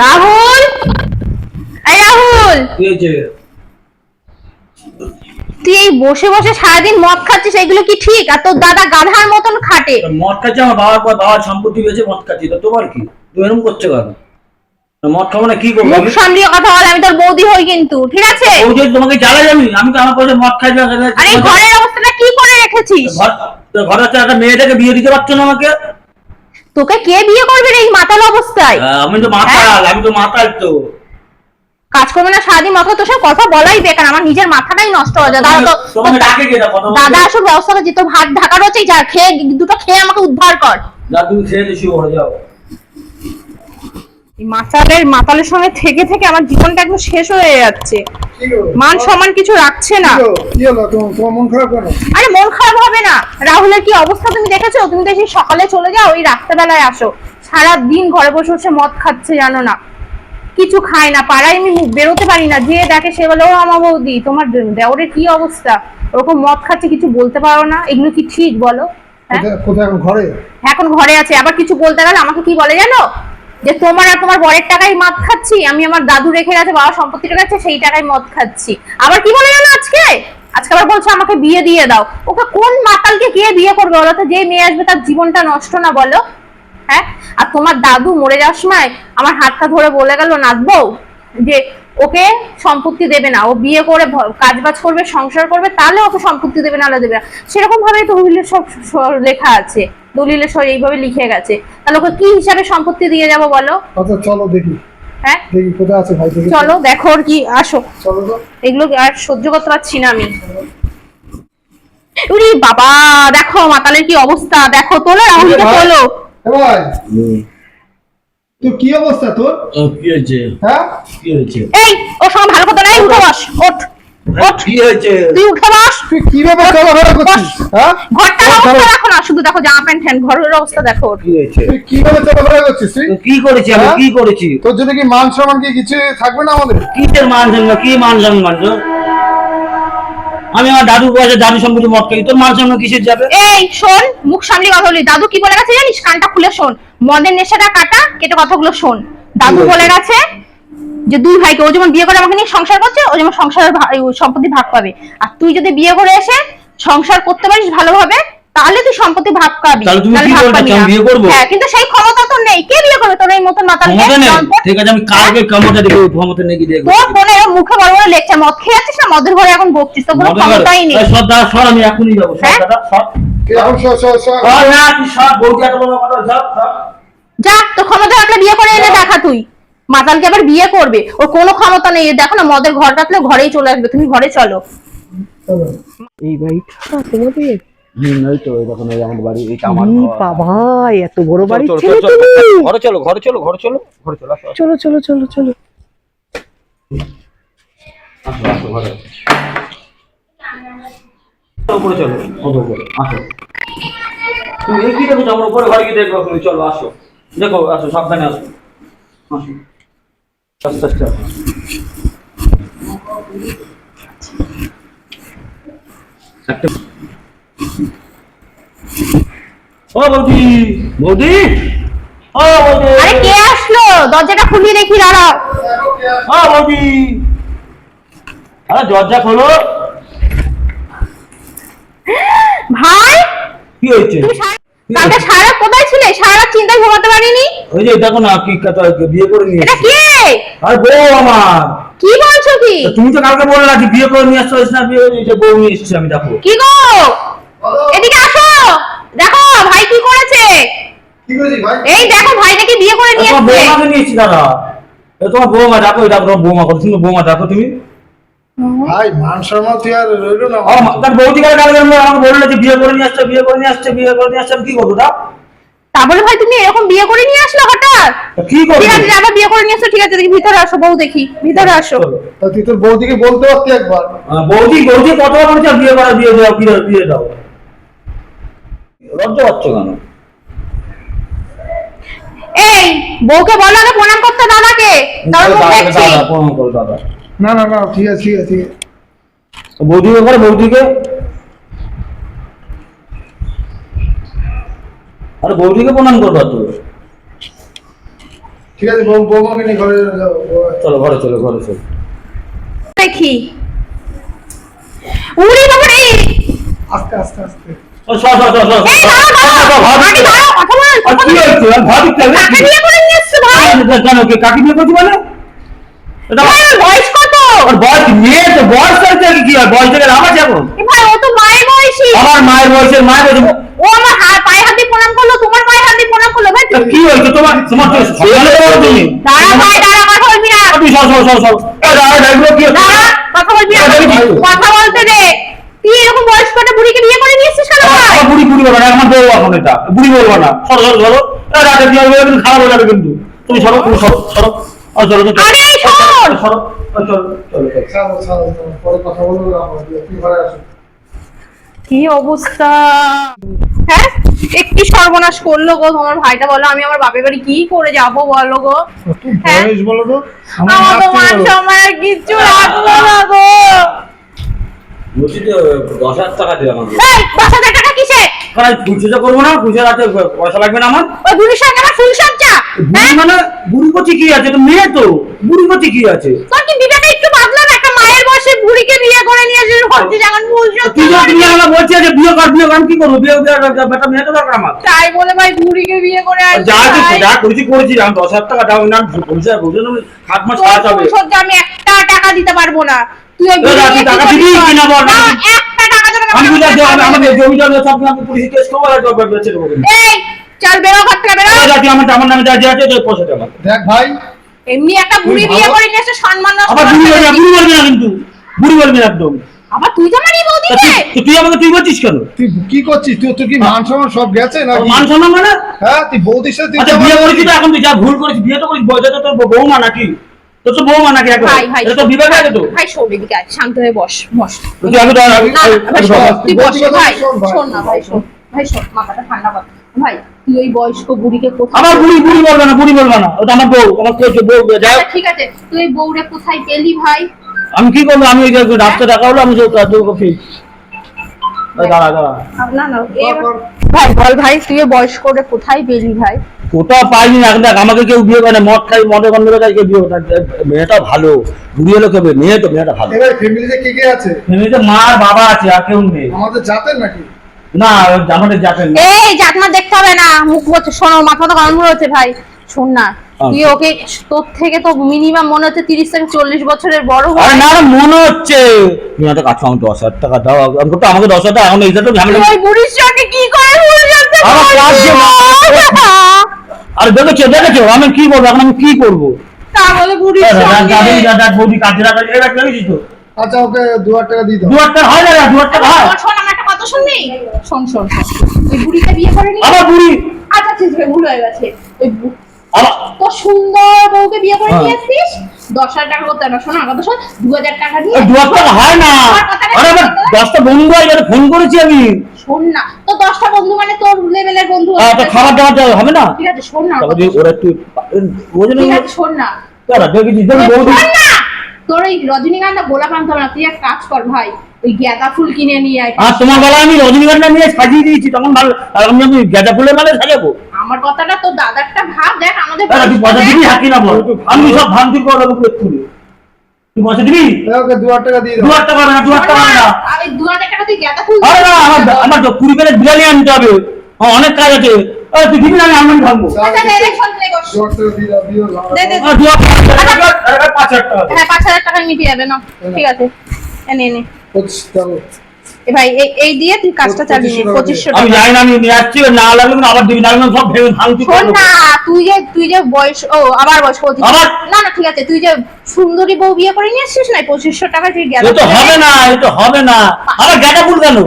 রাহুল? এই রাহুল! কি হয়েছে? তুই এই বসে বসে সারাদিন মদ খাচ্ছিস এগুলো কি ঠিক? আর তোর দাদা গাধার মতন খাটে। মদ খাচ্ছে আমার বাবার পর বাবার সম্পত্তি পেয়েছে মদ খাচ্ছি। তো তোমার কি? তুমি এরকম করছ কেন? মদ খাব না কি করব? মুখ আমি? সামলিয়ে কথা বল আমি তোর বৌদি হই কিন্তু ঠিক আছে? যদি তোমাকে জ্বালা যাবি আমি তো আমার কাছে মদ খাই আর ঘরের অবস্থাটা কি করে রেখেছিস? ঘরে হচ্ছে একটা মেয়েটাকে বিয়ে দিতে পারছ না আমাকে। তোকে কে বিয়ে করবে রে এই মাতাল অবস্থায়? আমি তো মাতাল আমি তো মাতাল তো। কাজ করবে না সারাদিন মাথা তোর সাথে কথা বলাই বেকার আমার নিজের মাথাটাই নষ্ট হয়ে যায়। দাদা তো- দাদা আসল ব্যবস্থা করছি তোর ভাত ঢাকা রয়েছে যা খেয়ে দুটো খেয়ে আমাকে উদ্ধার কর। তুমি খেয়ে দিছি হয়ে যাও। মাতালের মাতালের সঙ্গে থেকে থেকে আমার জীবনটা একদম শেষ হয়ে যাচ্ছে। মান সম্মান কিছু রাখছে না। মন আরে মন খারাপ হবে না। রাহুলের কি অবস্থা তুমি দেখেছ? তুমি তো সেই সকালে চলে যাও ওই রাত্রেবেলায় আসো। সারা দিন ঘরে বসে বসে মদ খাচ্ছে জানো না। কিছু খায় না পাড়ায় আমি মুখ বেরোতে পারি না। যে দেখে সে বলে ও আমার বৌদি তোমার দেওরের কি অবস্থা? ওরকম মদ খাচ্ছে কিছু বলতে পারো না? এগুলো কি ঠিক বলো? হ্যাঁ? এখন ঘরে? এখন ঘরে আছে। আবার কিছু বলতে গেলে আমাকে কি বলে জানো? যে তোমার আর তোমার বরের টাকায় মদ খাচ্ছি, আমি আমার দাদু রেখে গেছে, বাবা সম্পত্তি রেখে গেছে, সেই টাকায় মদ খাচ্ছি। আবার কি বলে জানো আজকে? আজকে আবার বলছে, আমাকে বিয়ে দিয়ে দাও। ওকে কোন মাতালকে কে বিয়ে করবে বলো তো? যে মেয়ে আসবে তার জীবনটা নষ্ট না বলো? হ্যাঁ? আর তোমার দাদু মরে যাওয়ার সময় আমার হাতটা ধরে বলে গেল নাচবো যে, ওকে সম্পত্তি দেবে না। ও বিয়ে করে ভ- কাজবাজ করবে, সংসার করবে, তাহলে ওকে সম্পত্তি দেবে না দেবে না। সেরকম ভাবে দলিলের সব লেখা আছে। দলিলের সব এইভাবে লিখে গেছে। তাহলে ওকে কি হিসাবে সম্পত্তি দিয়ে যাব বলো? আচ্ছা চলো দেখি। হ্যাঁ? দেখি কোথায় আছে ভাই দেখি। চলো দেখো ওর কি আসো। চলো তো। এগুলো আর সহ্য করতে পারছি না আমি। উরি বাবা দেখো মাতালের কি অবস্থা। দেখো তোলো রাহুলকে। তোলো। ভাই। তোর কি অবস্থা তোর? কি হয়েছে? হ্যাঁ? কি হয়েছে? এই ওর সঙ্গে ভালো কথা নাই উঠে বস ওঠ। কি হ্যাঁ? করেছি আমি? হ্যাঁ? কি করেছি? তোর জন্য কি মান সম্মান কি কিছু থাকবে না আমাদের? কিসের মান সম্মান? কি মান সম্মান আমি আমার দাদুর বয়সে দাদু সম্পত্তি মত খাই তোর মান সম্মান কিসের যাবে? এই শোন মুখ সামলি কথা বলি। দাদু কি বলে গেছে জানিস? কানটা খুলে শোন। মদের নেশাটা কাটা কেটে কথাগুলো শোন। দাদু বলে গেছে যে দুই ভাইকে ও যেমন বিয়ে করে আমাকে নিয়ে সংসার করছে ও যেমন সংসারের সম্পত্তি ভাগ পাবে। আর তুই যদি বিয়ে করে এসে সংসার করতে পারিস ভালোভাবে তাহলে তুই সম্পত্তি ভাগ পাবি। তাহলে তুমি কি ভাগ বলতে পাবি চাও? না। আমি বিয়ে করব? হ্যাঁ কিন্তু সেই ক্ষমতা তোর নেই। কে বিয়ে করবে তোর এই মতন মাতাল? ঠিক আছে আমি কালকে ক্ষমতা ক্ষমতা নেই কি তোর বোনের মুখে বড় বড় লেকচার মদ খেয়ে যাচ্ছিস না? মদের ঘরে এখন বকছিস তোর কোনো ক্ষমতাই নেই। এই সর দাদা সর আমি এখনই যাব। সর হ্যাঁ? দাদা সর। এখন স- স- স- সর না তুই সর বউকে এত বড় কথা সর সর। যা তোর ক্ষমতা থাকলে বিয়ে করে এনে দেখা তুই। মাতালকে আবার বিয়ে করবে। ওর কোনো ক্ষমতা নেই। দেখো না মদের ঘর কাটলে ঘরেই চলে আসবে। তুমি ঘরে চলো। এই বাড়িটা তোমাদের ঘর। বাবা এত বড় বাড়ির চলো, ঘরে চলো ঘরে চলো ঘরে চলো ঘরে চলো চলো চলো চলো চলো। আসো আসো ঘরে। আসো। উপরে চলো আসো। তুমি কি দেখো আমার উপরে ঘরে গিয়ে দেখো তুমি চলো আসো। দেখো আসো সাবধানে আসো। আসো আস্তে আস্তে আসো। একটা ও বৌদি। বৌদি? ও বৌদি। আরে কে আসলো? দরজাটা খুলিয়ে দেখি দাঁড়াও ও বৌদি। আরে দরজা খোলো। ভাই? কি হয়েছে? কালকে সারা কোথায় ছিলে? সারা রাত চিন্তায় ঘুমাতে পারিনি? ওই যে দেখো না কি কথা বিয়ে করে নিয়ে এটা এসেছি। কে? আরে বউ আমার। কি বলছো কি? তুমি তো কালকে বললে যে বিয়ে করে নিয়ে আসছো না বিয়ে এই যে বউ নিয়ে এসেছি আমি দেখো। কি গো? এদিকে আসো। দেখো ভাই কি করেছে? কি করেছিস ভাই? এই দেখো ভাই নাকি বিয়ে করে নিয়ে এসছে? বৌমাকে নিয়ে এসেছি দাদা। এ তোমার বৌমা দেখো এটা তোমার বৌমা কত সুন্দর বৌমা দেখো তুমি। ভাই মান সম্মান তুই আর রইল না তার আমাকে বলল যে বিয়ে করে নিয়ে আসছে বিয়ে করে নিয়ে আসছে বিয়ে করে নিয়ে আসছে কি করব তা তা বলে ভাই তুমি এরকম বিয়ে করে নিয়ে আসলো হঠাৎ? কি করব? ঠিক আছে আবার বিয়ে করে নিয়ে আসো ঠিক আছে দেখি ভিতরে আসো বউ দেখি ভিতরে আসো। তা তুই তোর বৌদিকে বলতে পারতি একবার? বৌদি বৌদি বলছে বিয়ে করা বিয়ে দাও বিয়ে বিয়ে দাও। লজ্জা পাচ্ছ কেন? এই বউকে বলো আগে প্রণাম করতে দাদাকে দেখছি। দাদা প্রণাম করো দাদা। না না না ঠিক আছে ঠিক আছে ঠিক আছে। বৌদিকে করে বৌদিকে? আরে বৌদিকে প্রণাম করবা তো। ঠিক আছে বউ বৌমাকে নিয়ে ঘরে চলো ঘরে চলো ঘরে চলো। দেখি। উড়ি বাবা রে আস্তে আস্তে আস্তে। ও, সর, এই দাঁড়াও দাঁড়াও। দাঁড়াও কাকে করে নিয়ে ভাই? কেন কে কাকে করছি মানে? এটা ওর বয়স মেয়ে তো বয়স হয়েছে কি হয় বয়স থেকে লাভ আছে এখন? ভাই ও তো মায়ের বয়সী। আমার মায়ের বয়সের মায়ের বয়সে ও আমার হা- পায়ে হাতে প্রণাম করল তোমার পায়ে হাতে প্রণাম করল ভাই। কি হয়েছে? তোমার তোমার তো সকালে বলো তুমি। দাঁড়া ভাই দাঁড়া কথা বলবি না। তুমি সর সর সর সর। এই দাঁড়া এগুলো কি দাঁড়া কথা বলবি না। কথা বলতে দে। তুই এরকম বয়স কটা বুড়িকে বিয়ে করে নিয়ে এসছিস কেন ভাই? বুড়ি বুড়ি বলব না আমার বউ এখন এটা। বুড়ি বলব না। সরো সরো সরো। এই রাতে কিন্তু খারাপ হয়ে যাবে কিন্তু। তুমি সরো তুমি সরো সরো। আরে! সরো কি অবস্থা? হ্যাঁ? একটি সর্বনাশ করল গো? তোমার ভাইটা বলো আমি আমার বাপের বাড়ি কি করে যাব বলো গো? হ্যাঁ? বয়স বলো তো। আমার তো মান সম্মান আর কিচ্ছু রাখল না গো। বলছি দশ হাজার টাকা আমাকে দশ হাজার টাকা কারণ পুজো করব না পুজো রাতে পয়সা লাগবে না আমার। ওই বুড়ির সঙ্গে আমার ফুল সজ্জা। বুড়ি মানে বুড়ি কি আছে? তো মেয়ে তো। বুড়ি কি আছে? তোর কি বিবেকে একটু বাদলো না একটা মায়ের বয়সে বুড়িকে বিয়ে করে নিয়ে এসে হচ্ছে যখন ফুল তুই যা তুমি আমাকে বলছি যে বিয়ে কর বিয়ে কর কি করব? বিয়ে বিয়ে বেটা মেয়ে তো দরকার আমার। তাই বলে ভাই বুড়িকে বিয়ে করে আর যা আছে যা করেছি করেছি আমি দশ হাজার টাকা দাও না বুঝে বুঝে না হাত মাস কাজ হবে সজ্জা আমি একটা টাকা দিতে পারব না। তুই ওই টাকা দিবি করবি? কি না বল? আমি বুঝে দেবো দিতে আমাকে হবে। জমি জমি সব আমি পুলিশ কেস করব আর জব বেঁচে দেবো। এই চল বেরো ঘর থেকে বেরো। রাতে আমার আমার নামে যা যা আছে ওই পয়সাটা আমার। দেখ ভাই। এমনি একটা বুড়ি তুই বিয়ে করে নিয়ে এসে সম্মান নষ্ট আবার বুড়ি বলবি বুড়ি বলবি না কিন্তু। বুড়ি বলবি না একদম। আবার তুই তো মারি তা বৌদিকে তুই- তুই আমাকে তুই বলছিস কেন? তুই কি করছিস? তুই তোর কি মান সম্মান সব গেছে না মান সম্মান মানে? হ্যাঁ তুই বৌদির সাথে তুই আচ্ছা বিয়ে করেছি তো পরছিস। এখন তুই যা ভুল করেছিস বিয়ে তো করিস বয়সে তো তোর বৌমা নাকি? তো বৌমা নাকি এখন এটা তো আছে তো। ভাই শোন এদিকে আয়, শান্ত হয়ে বস বস। তুই আগে তো আগে- ভাই শোন, তুই বস ভাই শোন, না ভাই শোন ভাই শোন মাথাটা ঠান্ডা কর। ভাই তুই ওই বয়স্ক বুড়িকে কোথায় আমার বুড়ি বুড়ি বলবে না বুড়ি বলবে না। ওটা আমার বউ আমার কেউ বউ যাই আচ্ছা, ঠিক আছে তুই বউরে কোথায় পেলি ভাই? আমি কি করব? আমি ওই রাস্তা দেখা হলো আমি তোর কফি দাঁড়া দাঁড়া। না না ভাই বল ভাই তুই ওই বয়স্করে কোথায় পেলি ভাই? কোথাও পাইনি না দেখ আমাকে কেউ বিয়ে করে মদ খাই মদের গন্ধ করে কেউ বিয়ে করে মেয়েটা ভালো বুড়ি হলো মেয়ে তো মেয়েটা ভালো। এবার ফ্যামিলিতে কে কে আছে? এমনিতে মা আর বাবা আছে আর কেউ নেই। আমাদের জাতের নাকি? না আমাদের যাবেন এই জাতমা দেখতে হবে না মুখ বলছে শোনো মাথা তো গরম হচ্ছে ভাই। শোন না। তুই আচ্ছা। ওকে তোর থেকে তো মিনিমাম মনে হচ্ছে তিরিশ থেকে চল্লিশ বছরের বড় না না, মনে হচ্ছে। তুমি একটা আমাকে দশ হাজার টাকা দাও। আমি তো আমাকে দশ হাজার টাকা এখন এইটা তো ঝামেলা তুই ওই বুড়ির সঙ্গে কি করে ভুল যাচ্ছে? আমার কাজ যে আর দেখেছ দেখেছ আমি কি করব এখন আমি কি করব? তা বলে বুড়ির সঙ্গে দাদি দাদা বৌদি কাজে রাখা এটা দেখেছিস তো? আচ্ছা ওকে দু হাজার টাকা দিয়ে দাও। দু হাজার টাকা হয় না দু হাজার টাকা হয়। শোন, শোন আমার একটা কথা শুনবি? শোন শোন। ওই বুড়িকে বিয়ে করে নি আমার বুড়ি। আচ্ছা ঠিক আছে ভুল হয়ে গেছে। ওই বু- আমার তো সুন্দর বউকে বিয়ে করে হ্যাঁ। নিয়ে আসছিস দশ হাজার টাকা করতে না শোন দু হাজার টাকা দিয়ে দু হাজার টাকা হয় না। আরে আমার দশটা বন্ধু হয় ফোন করেছি আমি। শোন না তো দশটা বন্ধু মানে তোর লেভেলের বন্ধু খাবার দাবার হবে না? ঠিক আছে শোন না ওরা শোন। না। তারা ওই রজনীগন্ধা গোলাপ আনতে হবে না তুই এক কাজ কর ভাই ওই গেঁদা ফুল কিনে নিয়ে আয়। আর তোমার বেলা আমি রজনীগন্ধা নিয়ে সাজিয়ে দিয়েছি তখন ভালো আর আমি গাঁদা ফুলের মালে সাজাবো। আমার কথাটা তোর দাদারটা ভাব দেখ আমাদের তুই পয়সা দিবি? হাকি না বল। আমি সব ভাঙচুর করে দেবো এক্ষুনি তুই পয়সা দিবি? ওকে দু হাজার টাকা দিয়ে দাও। হাজার টাকা না দু হাজার টাকা না দু হাজার টাকা তুই গেঁদা ফুল আরে না আমার আমার তো কুড়ি প্যাকেট বিরিয়ানি আনতে হবে। অনেক কাজ আছে। আরে তুই দিবি না আমি ভাঙবো। আচ্ছা দে দে টাকা দিয়ে দাও দে দে আর দু। হাজার টাকা, আরে আরে পাঁচ হাজার টাকা দে। হ্যাঁ পাঁচ হাজার টাকায় মিটিয়ে যাবে না ঠিক আছে। এনে এনে। পঁচিশ টাকা ভাই এই এই দিয়ে তুই কাজটা চালিয়ে পঁচিশশো পঁচিশশো আমি টাকা। জানি না আমি নিয়ে আসছি না লাগলে আবার দিবি না লাগলে সব ভেঙে ভাঙচুর শোন না তুই যে তুই যে বয়স ও আবার বয়স পঁচিশ আবার? না না ঠিক আছে তুই যে সুন্দরী বউ বিয়ে করে নিয়ে আসছিস না পঁচিশশো টাকা তুই এ তো হবে না এ তো হবে না। আবার গাঁদা ফুল কেন?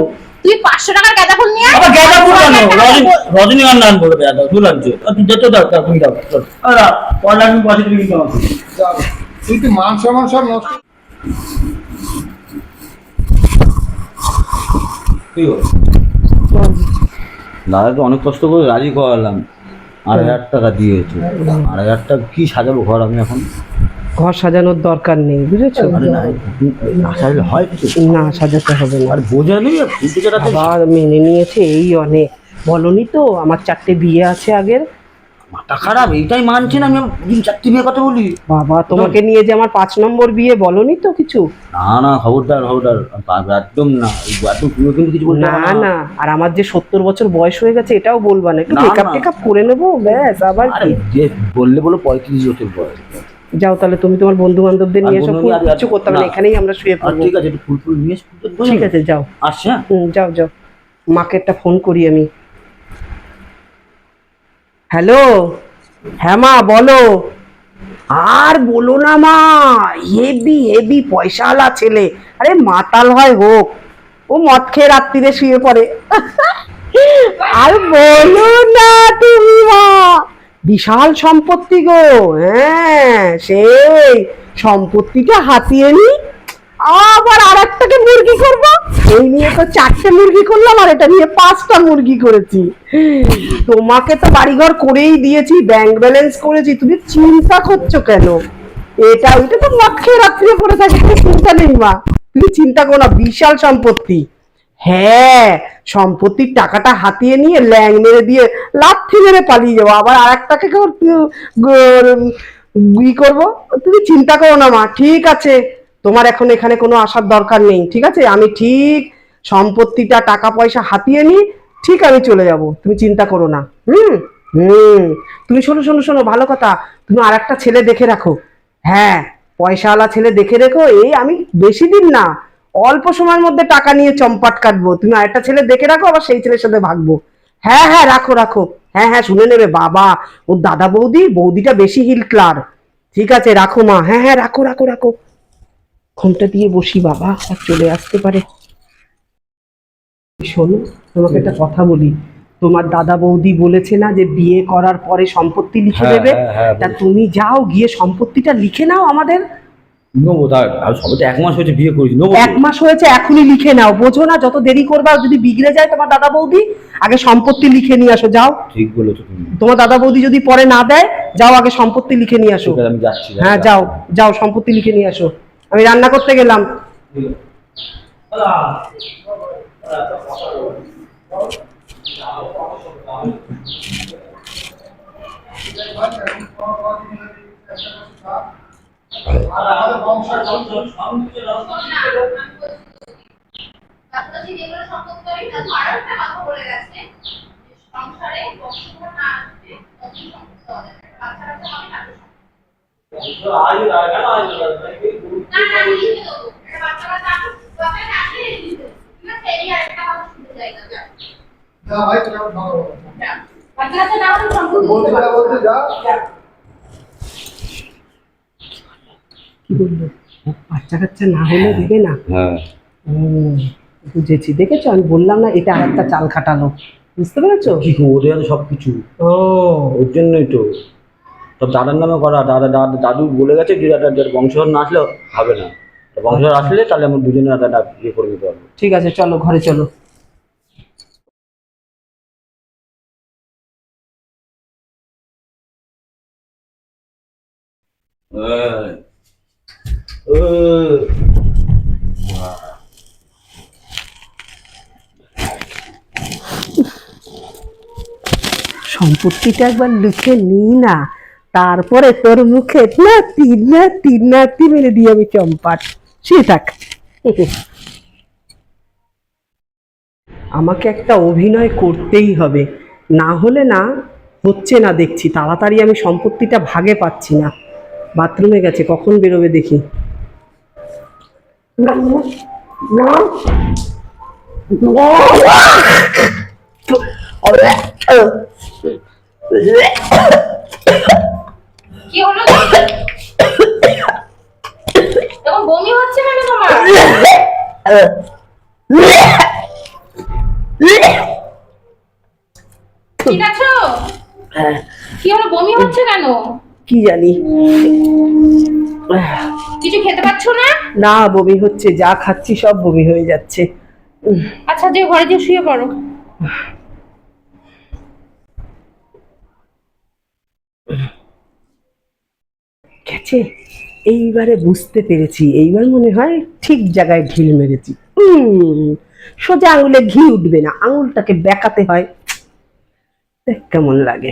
তুই পাঁচশো টাকার গাঁদা ফুল নিয়ে। আবার গাঁদা ফুল কেন? রজনীগন্ধা আনব ফুল। আনছে আর তুই যেতে দাও তুমি দাও চল। আরে পয়লা আমি পয়সা দিবি কিন্তু তুই তো মান সম্মান সব নষ্ট কি হলো দাদাকে অনেক কষ্ট করে রাজি করালাম। আড়াই হাজার টাকা দিয়েছে। আড়াই হাজার টাকা কি সাজাবো ঘর আমি এখন? ঘর সাজানোর দরকার নেই বুঝেছ? না না সাজালে হয় কিছু না সাজাতে হবে না। আর বোঝা নেই ফুটে আবার মেনে নিয়েছে এই অনেক। বলনি তো আমার চারটে বিয়ে আছে আগের। মাথা খারাপ এইটাই মানছে না আমি তিন চারটি বিয়ে কথা বলি। বাবা তোমাকে নিয়ে যে আমার পাঁচ নম্বর বিয়ে বলনি তো কিছু? না না খবরদার খবরদার একদম না একদম তুমিও কিন্তু কিছু বলতে না না। আর আমার যে সত্তর বছর বয়স হয়ে গেছে এটাও বলবা না একটু মেকআপ। টেকআপ করে নেব ব্যাস আবার কি? যে বললে বলো পঁয়ত্রিশ বছর বয়স। যাও তাহলে তুমি তোমার বন্ধু বান্ধবদের নিয়ে এসো আর- কিছু করতে হবে না। এখানেই আমরা শুয়ে পড়ব। ঠিক আছে একটু ফুল ফুল নিয়ে। ঠিক আছে যাও? হুম যাও যাও। মাকে একটা ফোন করি আমি। হ্যালো? হ্যাঁ মা, বলো। আর বলো না মা, হেবি হেবি পয়সাওয়ালা ছেলে। আরে মাতাল হয় হোক, ও মদ খেয়ে রাত্রিরে শুয়ে পড়ে। আর বলো না তুমি মা, বিশাল সম্পত্তি গো হ্যাঁ সেই সম্পত্তিটা হাতিয়ে নি আবার আর একটাকে মুরগি করব? এই নিয়ে তো চারটে মুরগি করলাম, আর এটা নিয়ে পাঁচটা মুরগি করেছি। তোমাকে তো বাড়িঘর করেই দিয়েছি ব্যাংক ব্যালেন্স করেছি, তুমি চিন্তা করছ কেন? এটা, ওইটা তো মদ খেয়ে রাত্রিরে পড়ে থাকে চিন্তা নেই মা। তুমি চিন্তা করো না, বিশাল সম্পত্তি। হ্যাঁ সম্পত্তির টাকাটা হাতিয়ে নিয়ে ল্যাং মেরে দিয়ে লাথি মেরে পালিয়ে যাব। আবার আর একটাকে কেউ ই করব? তুমি চিন্তা করো না মা, ঠিক আছে। তোমার এখন এখানে কোনো আসার দরকার নেই, ঠিক আছে? আমি ঠিক সম্পত্তিটা টাকা পয়সা হাতিয়ে নিই, ঠিক আমি চলে যাব। তুমি চিন্তা করো না। হুম? হুম। তুমি শোনো শোনো শোনো, ভালো কথা। তুমি আর একটা ছেলে দেখে রাখো। হ্যাঁ পয়সাওয়ালা ছেলে দেখে রেখো, এই আমি বেশি দিন না, অল্প সময়ের মধ্যে টাকা নিয়ে চম্পাট কাটবো। তুমি আরেকটা ছেলে দেখে রাখো, আবার সেই ছেলের সাথে ভাগবো। হ্যাঁ হ্যাঁ রাখো রাখো। হ্যাঁ হ্যাঁ শুনে নেবে। বাবা, ওর দাদা বৌদি, বৌদিটা বেশি হিল ক্লার ঠিক আছে, রাখো মা। হ্যাঁ হ্যাঁ রাখো রাখো রাখো। ঘুমটা দিয়ে বসি বাবা আর চলে আসতে পারে। শোনো তোমাকে একটা কথা বলি। তোমার দাদা বৌদি বলেছে না যে বিয়ে করার পরে সম্পত্তি লিখে হ্যাঁ, দেবে? হ্যাঁ, হ্যাঁ, তা তুমি যাও গিয়ে সম্পত্তিটা লিখে নাও আমাদের। নেব তার সবে তো এক মাস হয়েছে বিয়ে করেছি নেব। এক মাস হয়েছে এখনই লিখে নাও। বোঝো না যত দেরি করবা যদি বিগড়ে যায় তোমার দাদা বৌদি আগে সম্পত্তি লিখে নিয়ে আসো যাও। ঠিক বলেছ তুমি। তোমার দাদা বৌদি যদি পরে না দেয় যাও আগে সম্পত্তি লিখে নিয়ে আসো। আমি যাচ্ছি হ্যাঁ যাও যাও সম্পত্তি লিখে নিয়ে আসো। আমি রান্না করতে গেলাম সংসারে বক্তব্য না আসবে তখন সম্পর্ক হবে না। বাচ্চা কাচ্চা হবে। না, না, লিখে দেবো। একটা বাচ্চা কাচ্চা আসুক, বাচ্চাটা আসলে লিখে দেবো। ঠিক আছে? এই আর একটা কথা শুনতে চাই না, যাও। যা ভাই তুমি আমার ভালো বলো। যাও। বাচ্চা কাচ্চা না হলে সম্পর্ক বলতে যা বলতে যা। কি বলল বাচ্চা কাচ্চা না হলে দেবে না। হ্যাঁ। বুঝেছি। দেখেছ? আমি বললাম না এটা আর একটা চাল খাটালো। বুঝতে পেরেছ? কি ওদের সব কিছু ও। ওর জন্যই তো। সব দাদার নামে করা। দাদা দাদা দাদু বলে গেছে যে যে বংশধর না আসলে হবে না। বংশধর আসলে তাহলে আমার দুজনে একটা ইয়ে করে দিতে পারব। ঠিক আছে চলো ঘরে চলো। সম্পত্তিটা একবার লিখে নি না। তারপরে তোর মুখে না তিন না তিন না তিন মেরে দিয়ে আমি চম্পাট। সে থাক। আমাকে একটা অভিনয় করতেই হবে। না হলে না, হচ্ছে না দেখছি। তাড়াতাড়ি আমি সম্পত্তিটা ভাগে পাচ্ছি না। বাথরুমে গেছে কখন বেরোবে দেখি। কি হলো বমি হচ্ছে কেন তোমার? ঠিক আছো? কি হলো বমি হচ্ছে কেন? কি জানি। কিছু খেতে পাচ্ছো না? না বমি হচ্ছে যা খাচ্ছি সব বমি হয়ে যাচ্ছে। আচ্ছা যে ঘরে যে শুয়ে পড়ো। গেছে। এইবারে বুঝতে পেরেছি এইবার মনে হয় ঠিক জায়গায় ঢিল মেরেছি। উম, সোজা আঙুলে ঘি উঠবে না আঙুলটাকে বেঁকাতে হয়। দেখ কেমন লাগে।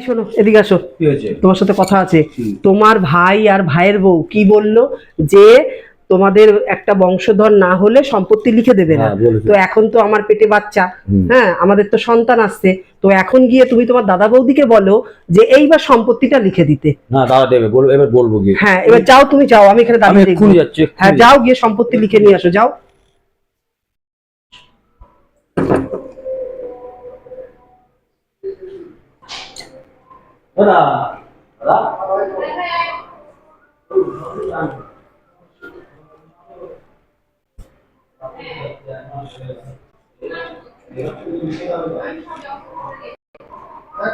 শোনো এদিকে আসো। তোমার সাথে কথা আছে। তোমার ভাই আর ভাইয়ের বউ কি বলল যে তোমাদের একটা বংশধর না হলে সম্পত্তি লিখে দেবে না। হ্যাঁ, তো এখন তো আমার পেটে বাচ্চা। হ্যাঁ আমাদের তো সন্তান আসছে। তো এখন গিয়ে তুমি তোমার দাদা বৌদিকে বলো যে এইবার সম্পত্তিটা লিখে দিতে। না দাদা দেবে বলব এবার বলব গিয়ে। হ্যাঁ এবার যাও তুমি যাও আমি এখানে দাঁড়িয়ে হ্যাঁ যাও গিয়ে সম্পত্তি লিখে নিয়ে আসো যাও। দাদা দাদা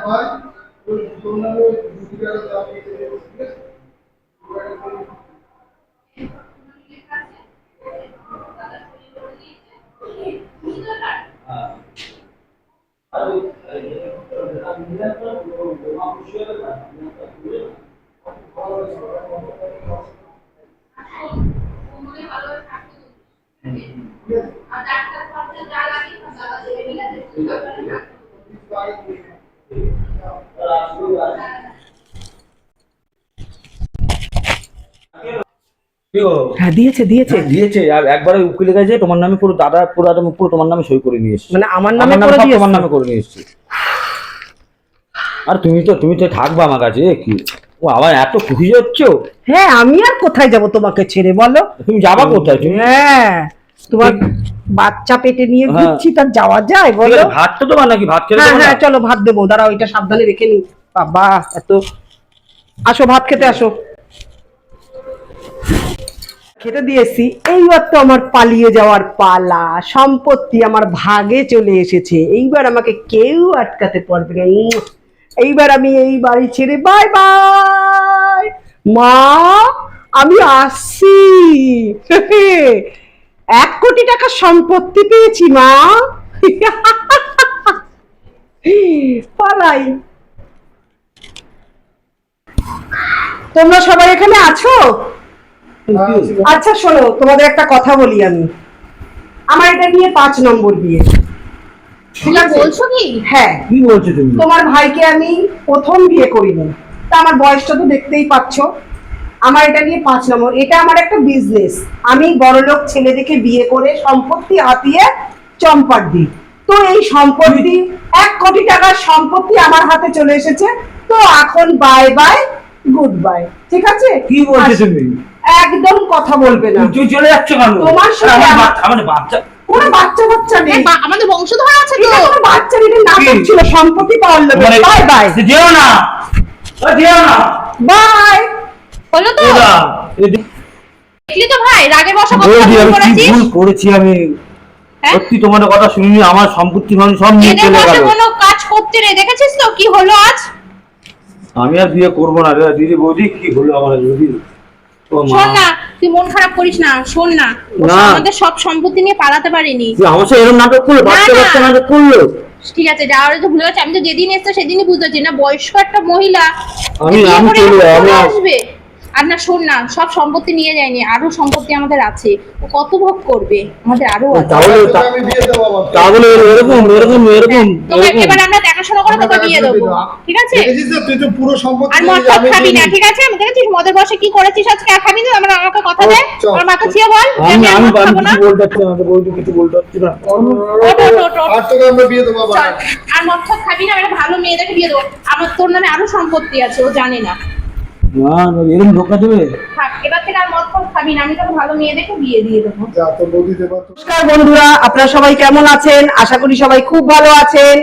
ভাই তোর তোর নামে দুটি টাকা দাম হ্যাঁ দিয়েছে দিয়েছে। হ্যাঁ, দিয়েছে। আর একবারে উকিলের কাছে তোমার নামে পুরো দাদা পুরো একদম পুরো তোমার নামে সই করে নিয়ে এসেছি। মানে আমার আমার নামে নামে করে সব তোমার নামে করে নিয়ে এসেছি। আর তুমি তো তুমি তো থাকবা আমার কাছে কি? ও আবার এত খুশি হচ্ছ? হ্যাঁ আমি আর কোথায় যাব তোমাকে ছেড়ে বলো? তুমি যাবা কোথায়? তুমি হ্যাঁ। তোমার বাচ্চা পেটে নিয়ে হ্যাঁ। ঘুরছি তার যাওয়া যায় বলো। তো নাকি? ভাত খেতে হ্যাঁ হ্যাঁ চলো ভাত দেবো দাঁড়াও এটা সাবধানে রেখে নি বাবা এত আসো ভাত খেতে আসো। খেতে দিয়েছি এইবার তো আমার পালিয়ে যাওয়ার পালা সম্পত্তি আমার ভাগে চলে এসেছে। এইবার আমাকে কেউ আটকাতে পারবে না। এইবার আমি এই বাড়ি ছেড়ে বাই বাই। মা আমি আসছি। এক কোটি টাকা সম্পত্তি পেয়েছি মা। পালাই। তোমরা সবাই এখানে আছো? আচ্ছা শোনো তোমাদের একটা কথা বলি আমি। আমার এটা নিয়ে পাঁচ নম্বর বিয়ে। বলছো কি? হ্যাঁ। কি বলছো তুমি? তোমার ভাইকে আমি প্রথম বিয়ে করিনি। তা আমার বয়সটা তো দেখতেই পাচ্ছ। আমার এটা নিয়ে পাঁচ নম্বর এটা আমার একটা বিজনেস আমি বড়লোক ছেলে দেখে বিয়ে করে সম্পত্তি হাতিয়ে চম্পার দিই। তো এই সম্পত্তি এক কোটি টাকার সম্পত্তি আমার হাতে চলে এসেছে। তো এখন বাই বাই গুড বাই ঠিক আছে? কি বলছো তুমি? একদম কথা বলবে না। তুমি চলে যাচ্ছ কেন? তোমার সাথে আমার বাচ্চা- কোনো বাচ্চা বাচ্চা নেই। বা- আমাদের বংশধর আছে তো। এটা কোনো বাচ্চা নেই নাটক ছিল সম্পত্তি পাওয়ার লোভে। মানে- বাই বাই যেও না। ও, যেও না। বাই হলো তো। দেখলি তো ভাই রাগে বসা কথা ভুল করেছি? আমি হ্যাঁ? সত্যি তোমাদের কথা শুনিনি আমার সম্পত্তি সব নিয়ে চলে গেল। কোনো কাজ করতে নেই দেখেছিস তো কি হলো আজ? আমি আর বিয়ে করব না রে দিদি বৌদি কি হলো আমার মা। শোন না তুই মন খারাপ করিস না শোন না। আমাদের সব সম্পত্তি নিয়ে পালাতে পারিনি। আমার সাথে এরকম নাটক করল বাচ্চা বাচ্চা নাটক করল? ঠিক আছে যাওয়ার তো ভুলে গেছে আমি তো যেদিন এসছে সেদিনই বুঝতে পারছি না বয়স্ক একটা মহিলা। আমি- আমি চলে আমি- আসবে। আর না শোন না সব সম্পত্তি নিয়ে যায়নি আরও সম্পত্তি আমাদের আছে। ও কত ভোগ করবে? আমাদের আরও আছে। তাহলে আমি বিয়ে দেবো আবার। তাহলে এরকম এরকম এরকম তোকে এরকম। এবার আমরা দেখাশোনা করে তোকে বিয়ে দেবো দিয়ে দেবো। ঠিক আছে? তুই তো পুরো সম্পত্তি আর মদ খাবি না ঠিক আছে? আমি দেখেছিস মদের বসে কি করেছিস আজকে? আর খাবি না আমরা আমাকে কথা দে। চ, আমার মাকে চ। ছিয়ে বল। আমি আমি আর কিছু বলতে পারছি না কিছু বলতে পারছি না। আর তোকে আমরা বিয়ে দেবো আবার। আর মদ খাবি না একটা ভালো মেয়ে দেখে বিয়ে দেবো। আমার তোর নামে আরও সম্পত্তি আছে ও জানে না। না না, এরকম ধোকা দেবে? নমস্কার বন্ধুরা আপনারা সবাই কেমন আছেন? আশা করি সবাই খুব ভালো আছেন।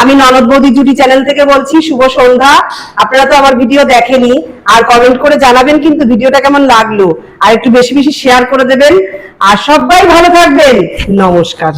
আমি ননদ বৌদি জুটি চ্যানেল থেকে বলছি শুভ সন্ধ্যা। আপনারা তো আমার ভিডিও দেখেনি আর কমেন্ট করে জানাবেন কিন্তু ভিডিওটা কেমন লাগল। আর একটু বেশি বেশি শেয়ার করে দেবেন। আর সবাই ভালো থাকবেন। নমস্কার।